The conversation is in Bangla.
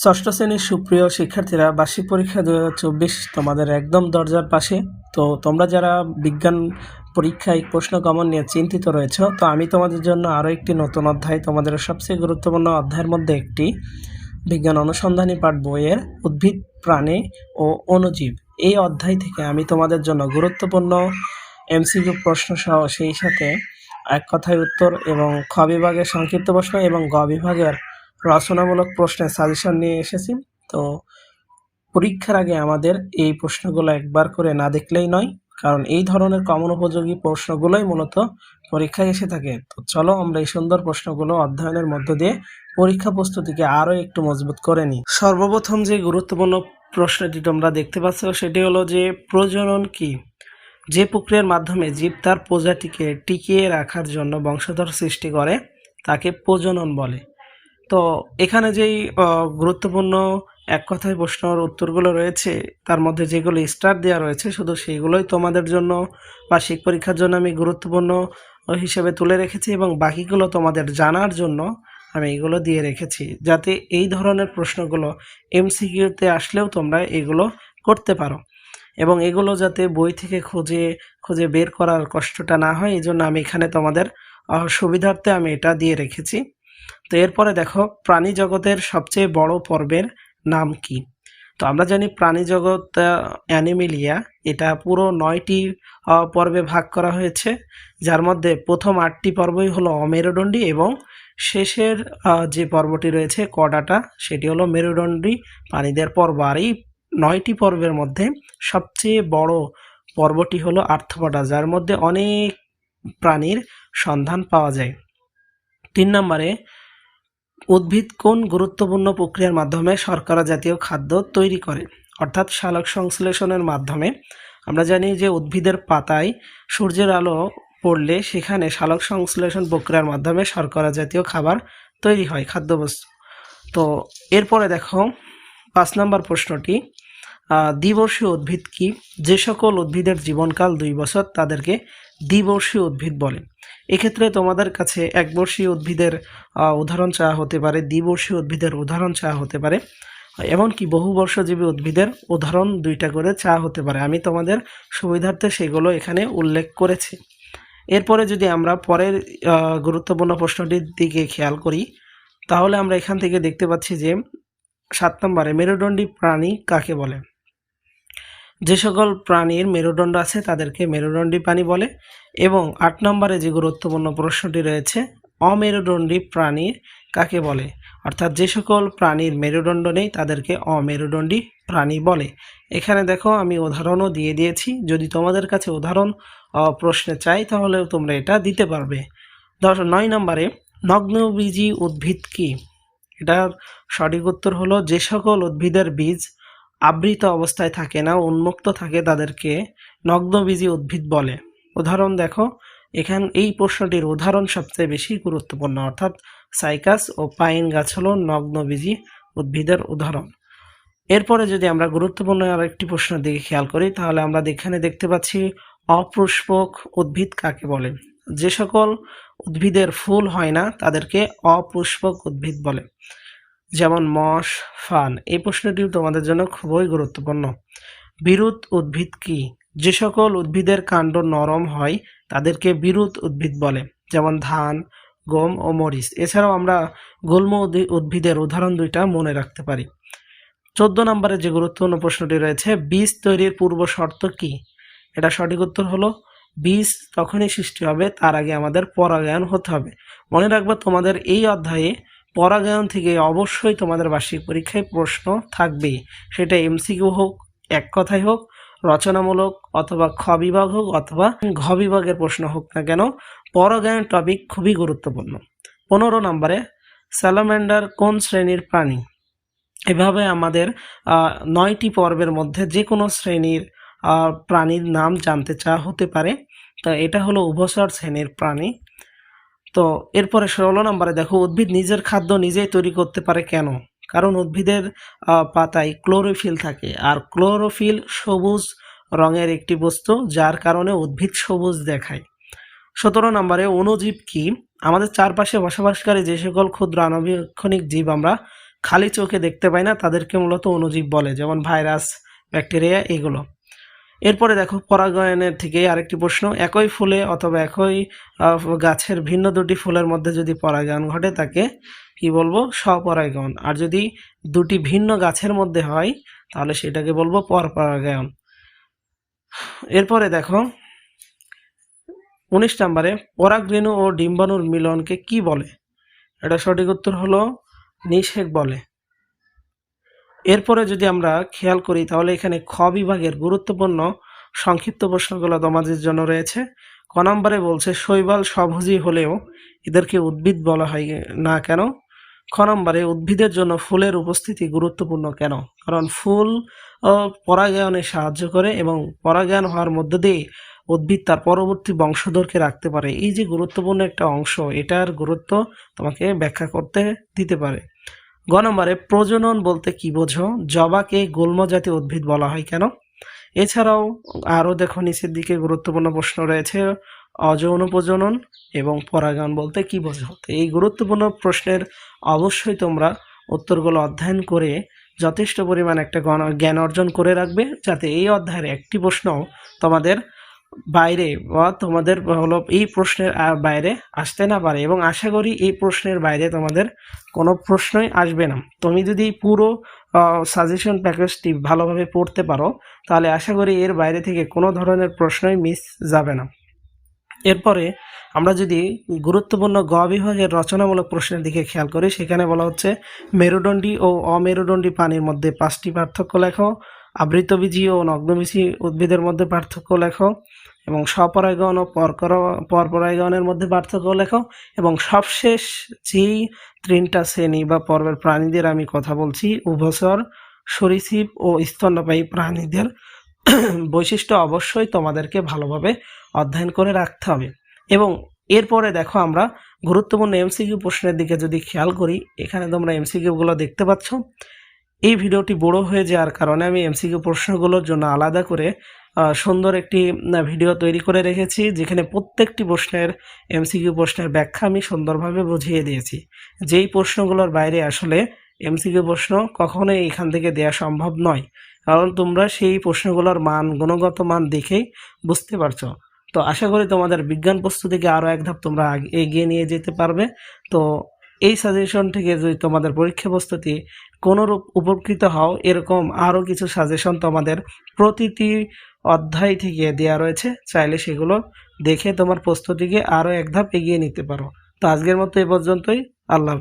ষষ্ঠ শ্রেণির সুপ্রিয় শিক্ষার্থীরা বার্ষিক পরীক্ষা দু হাজার চব্বিশ তোমাদের একদম দরজার পাশে। তো তোমরা যারা বিজ্ঞান পরীক্ষায় প্রশ্ন কমন নিয়ে চিন্তিত রয়েছে, তো আমি তোমাদের জন্য আরও একটি নতুন অধ্যায়, তোমাদের সবচেয়ে গুরুত্বপূর্ণ অধ্যায়ের মধ্যে একটি বিজ্ঞান অনুসন্ধানী পাঠ বইয়ের উদ্ভিদ, প্রাণী ও অণুজীব। এই অধ্যায় থেকে আমি তোমাদের জন্য গুরুত্বপূর্ণ এমসিকিউ প্রশ্ন সহ সেই সাথে এক কথায় উত্তর এবং খ বিভাগের সংক্ষিপ্ত প্রশ্ন এবং গ বিভাগের রচনামূলক প্রশ্নের সাজেশন নিয়ে এসেছি। তো পরীক্ষার আগে আমাদের এই প্রশ্নগুলো একবার করে না দেখলেই নয়, কারণ এই ধরনের কমন উপযোগী প্রশ্নগুলোই মূলত পরীক্ষায় এসে থাকে। তো চলো আমরা এই সুন্দর প্রশ্নগুলো অধ্যয়নের মধ্য দিয়ে পরীক্ষা প্রস্তুতিকে আরও একটু মজবুত করে নিই। সর্বপ্রথম যে গুরুত্বপূর্ণ প্রশ্নটি তোমরা দেখতে পাচ্ছ, সেটি হলো যে প্রজনন কি? যে প্রক্রিয়ার মাধ্যমে জীব তার প্রজাতিকে টিকিয়ে রাখার জন্য বংশধর সৃষ্টি করে, তাকে প্রজনন বলে। তো এখানে যেই গুরুত্বপূর্ণ এক কথায় প্রশ্নের উত্তরগুলো রয়েছে, তার মধ্যে যেগুলো স্টার দেওয়া রয়েছে, শুধু সেইগুলোই তোমাদের জন্য বার্ষিক পরীক্ষার জন্য আমি গুরুত্বপূর্ণ হিসেবে তুলে রেখেছি এবং বাকিগুলো তোমাদের জানার জন্য আমি এগুলো দিয়ে রেখেছি, যাতে এই ধরনের প্রশ্নগুলো এমসিকিউতে আসলেও তোমরা এগুলো করতে পারো। এবং এগুলো যাতে বই থেকে খুঁজে খুঁজে বের করার কষ্টটা না হয় এই জন্য আমি এখানে তোমাদের সুবিধার্থে আমি এটা দিয়ে রেখেছি। তো এরপরে দেখো, প্রাণী জগতের সবচেয়ে বড় পর্বের নাম কি? তো আমরা জানি প্রাণী জগৎ অ্যানিমেলিয়া। এটা পুরো নয়টি পর্বে ভাগ করা হয়েছে। যার মধ্যে প্রথম আটটি পর্বই হলো অমেরুদণ্ডী এবং শেষের যে পর্বটি রয়েছে কডাটা, সেটি হলো মেরুদণ্ডী প্রাণীদের পর্ব। আর এই নয়টি পর্বের মধ্যে সবচেয়ে বড় পর্বটি হলো আর্থপডা, যার মধ্যে অনেক প্রাণীর সন্ধান পাওয়া যায়। তিন নম্বরে উদ্ভিদ কোন গুরুত্বপূর্ণ প্রক্রিয়ার মাধ্যমে শর্করা জাতীয় খাদ্য তৈরি করে? অর্থাৎ শালক সংশ্লেষণের মাধ্যমে। আমরা জানি যে উদ্ভিদের পাতায় সূর্যের আলো পড়লে সেখানে শালক সংশ্লেষণ প্রক্রিয়ার মাধ্যমে শর্করা জাতীয় খাবার তৈরি হয়, খাদ্যবস্তু। তো এরপরে দেখো, পাঁচ নম্বর প্রশ্নটি। দ্বিবর্ষীয় উদ্ভিদ কি? যে সকল উদ্ভিদের জীবনকাল দুই বছর তাদেরকে দ্বিবর্ষীয় উদ্ভিদ বলে। এক্ষেত্রে তোমাদের কাছে একবর্ষীয় উদ্ভিদের উদাহরণ চাওয়া হতে পারে দ্বিবর্ষীয় উদ্ভিদের উদাহরণ চাওয়া হতে পারে। এমনকি বহুবর্ষজীবী উদ্ভিদের উদাহরণ দুইটা করে চাওয়া হতে পারে। আমি তোমাদের সুবিধার্থে সেগুলো এখানে উল্লেখ করেছি। এরপরে যদি আমরা পরের গুরুত্বপূর্ণ প্রশ্নটির দিকে খেয়াল করি, তাহলে আমরা এখান থেকে দেখতে পাচ্ছি যে সাত নম্বরে মেরুদণ্ডী প্রাণী কাকে বলে? যে সকল প্রাণীর মেরুদণ্ড আছে তাদেরকে মেরুদণ্ডী প্রাণী বলে এবং আট নম্বরে যে গুরুত্বপূর্ণ প্রশ্নটি রয়েছে, অমেরুদণ্ডী প্রাণীর কাকে বলে? অর্থাৎ যে সকল প্রাণীর মেরুদণ্ড নেই তাদেরকে অমেরুদণ্ডী প্রাণী বলে। এখানে দেখো আমি উদাহরণও দিয়ে দিয়েছি। যদি তোমাদের কাছে উদাহরণ প্রশ্নে চাই তাহলেও তোমরা এটা দিতে পারবে। দশ, নয় নম্বরে নগ্নবীজী উদ্ভিদ কি? এটার সঠিক উত্তর হলো যে সকল উদ্ভিদের বীজ আবৃত অবস্থায় থাকে না, উন্মুক্ত থাকে তাদেরকে নগ্নবীজি উদ্ভিদ বলে। উদাহরণ দেখো, এখান, এই প্রশ্নটির উদাহরণ সবচেয়ে বেশি গুরুত্বপূর্ণ, অর্থাৎ সাইকাস ও পাইন গাছ হলো নগ্নবীজি উদ্ভিদের উদাহরণ। এরপরে যদি আমরা গুরুত্বপূর্ণ আরেকটি প্রশ্নের দিকে খেয়াল করি, তাহলে আমরা এখানে দেখতে পাচ্ছি অপুষ্পক উদ্ভিদ কাকে বলে? যে সকল উদ্ভিদের ফুল হয় না, তাদেরকে অপুষ্পক উদ্ভিদ বলে। যেমন মশ, ফান, এই প্রশ্নটিও তোমাদের জন্য খুবই গুরুত্বপূর্ণ। বিরুৎ উদ্ভিদ কি? যে সকল উদ্ভিদের কাণ্ড নরম হয়, তাদেরকে বিরুৎ উদ্ভিদ বলে, যেমন ধান, গম ও মরিচ। এছাড়াও আমরা গুল্ম উদ্ভিদের উদাহরণ দুইটা মনে রাখতে পারি। চোদ্দ নম্বরে যে গুরুত্বপূর্ণ প্রশ্নটি রয়েছে, বীজ তৈরির পূর্ব শর্ত কি? এটা সঠিক উত্তর হলো, বীজ তখনই সৃষ্টি হবে, তার আগে আমাদের পরাগায়ন হতে হবে। মনে রাখবে তোমাদের এই অধ্যায়ে পরাগায়ন থেকে অবশ্যই তোমাদের বার্ষিক পরীক্ষায় প্রশ্ন থাকবেই। সেটা এমসিকিউ হোক, এক কথায় হোক, রচনামূলক অথবা খ বিভাগ হোক অথবা ঘ বিভাগের প্রশ্ন হোক না কেন, পরাগায়ন টপিক খুবই গুরুত্বপূর্ণ। পনেরো নম্বরে স্যালামেন্ডার কোন শ্রেণির প্রাণী? এভাবে আমাদের নয়টি পর্বের মধ্যে যে কোনো শ্রেণির প্রাণীর নাম জানতে চাওয়া হতে পারে। তা এটা হলো উভচর শ্রেণির প্রাণী। তো এরপরে ষোলো নম্বরে দেখো, উদ্ভিদ নিজের খাদ্য নিজেই তৈরি করতে পারে কেন? কারণ উদ্ভিদের পাতায় ক্লোরোফিল থাকে, আর ক্লোরোফিল সবুজ রঙের একটি বস্তু, যার কারণে উদ্ভিদ সবুজ দেখায়। সতেরো নম্বরে, অণুজীব কি? আমাদের চারপাশে বসবাসকারী যে সকল ক্ষুদ্র আণবিক্ষণিক জীব আমরা খালি চোখে দেখতে পাই না, তাদেরকে মূলত অণুজীব বলে, যেমন ভাইরাস, ব্যাকটেরিয়া, এগুলো। এরপরে দেখো পরাগায়নের থেকে আরেকটি প্রশ্ন, একই ফুলে অথবা একই গাছের ভিন্ন দুটি ফুলের মধ্যে যদি পরাগায়ন ঘটে, তাকে কি বলব? স্বপরাগায়ন। আর যদি দুটি ভিন্ন গাছের মধ্যে হয়, তাহলে সেটাকে বলব পরপরাগায়ন। এরপরে দেখো, উনিশ নম্বরে, পরাগরেণু ও ডিম্বাণুর মিলনকে কি বলে? এটা সঠিক উত্তর হলো নিষেক বলে। এরপরে যদি আমরা খেয়াল করি, তাহলে এখানে খ বিভাগের গুরুত্বপূর্ণ সংক্ষিপ্ত প্রশ্নগুলো তোমাদের জন্য রয়েছে। ক নম্বরে বলছে, শৈবাল স্বভোজী হলেও এদেরকে উদ্ভিদ বলা হয় না কেন? খ নম্বরে, উদ্ভিদের জন্য ফুলের উপস্থিতি গুরুত্বপূর্ণ কেন? কারণ ফুল পরাগায়নে সাহায্য করে এবং পরাগায়ন হওয়ার মধ্য দিয়ে উদ্ভিদ তার পরবর্তী বংশধরকে রাখতে পারে। এই যে গুরুত্বপূর্ণ একটা অংশ, এটার গুরুত্ব তোমাকে ব্যাখ্যা করতে দিতে পারে। গ নম্বরে, প্রজনন বলতে কি বোঝো? জবাকে গুল্ম জাতীয় উদ্ভিদ বলা হয় কেন? এছাড়াও আরও দেখো, নিচের দিকে গুরুত্বপূর্ণ প্রশ্ন রয়েছে, অযৌন প্রজনন এবং পরাগায়ন বলতে কি বোঝো? এই গুরুত্বপূর্ণ প্রশ্নের অবশ্যই তোমরা উত্তরগুলো অধ্যয়ন করে যথেষ্ট পরিমাণ একটা জ্ঞান অর্জন করে রাখবে, যাতে এই অধ্যায়ের একটি প্রশ্ন তোমাদের বাইরে বা তোমাদের হলো এই প্রশ্নের বাইরে আসতে না পারে এবং আশা করি এই প্রশ্নের বাইরে তোমাদের কোনো প্রশ্নই আসবে না। তুমি যদি পুরো সাজেশন প্যাকেজটি ভালোভাবে পড়তে পারো, তাহলে আশা করি এর বাইরে থেকে কোনো ধরনের প্রশ্নই মিস যাবে না। এরপরে আমরা যদি গুরুত্বপূর্ণ গ বিভাগের রচনামূলক প্রশ্নের দিকে খেয়াল করি, সেখানে বলা হচ্ছে, মেরুদণ্ডী ও অমেরুদণ্ডী পানির মধ্যে পাঁচটি পার্থক্য লেখো। আবৃতবীজী ও নগ্নবীজী উদ্ভিদের মধ্যে পার্থক্য লেখো এবং স্বপরাগায়ন ও পরকর পরপরাগায়নের মধ্যে পার্থক্য লেখো এবং সবশেষ যেই তিনটা শ্রেণি বা পর্বের প্রাণীদের আমি কথা বলছি, উভচর, সরীসৃপ ও স্তন্যপায়ী প্রাণীদের বৈশিষ্ট্য অবশ্যই তোমাদেরকে ভালোভাবে অধ্যয়ন করে রাখতে হবে। এবং এরপরে দেখো আমরা গুরুত্বপূর্ণ এমসিকিউ প্রশ্নের দিকে যদি খেয়াল করি, এখানে তোমরা এমসিকিউগুলো দেখতে পাচ্ছ। এই ভিডিওটি বড় হয়ে যাওয়ার কারণে আমি এমসিকিউ প্রশ্নগুলোর জন্য আলাদা করে সুন্দর একটি ভিডিও তৈরি করে রেখেছি, যেখানে প্রত্যেকটি প্রশ্নের এমসিকিউ প্রশ্নের ব্যাখ্যা আমি সুন্দরভাবে বুঝিয়ে দিয়েছি। যেই প্রশ্নগুলোর বাইরে আসলে এমসিকিউ প্রশ্ন কখনোই এখান থেকে দেওয়া সম্ভব নয়, কারণ তোমরা সেই প্রশ্নগুলোর মান, গুণগত মান দেখেই বুঝতে পারছ। তো আশা করি তোমাদের বিজ্ঞান প্রস্তুতিকে আরও এক ধাপ তোমরা এগিয়ে নিয়ে যেতে পারবে। তো এই সাজেশন থেকে যদি তোমাদের পরীক্ষা প্রস্তুতি কোনোরূপ উপকৃত হও, এরকম আরও কিছু সাজেশন তোমাদের প্রতিটি অধ্যায় থেকে দেওয়া রয়েছে। চাইলে সেগুলো দেখে তোমার প্রস্তুতিকে আরও এক ধাপ এগিয়ে নিতে পারো। তো আজকের মতো এ পর্যন্তই। আল্লাহ।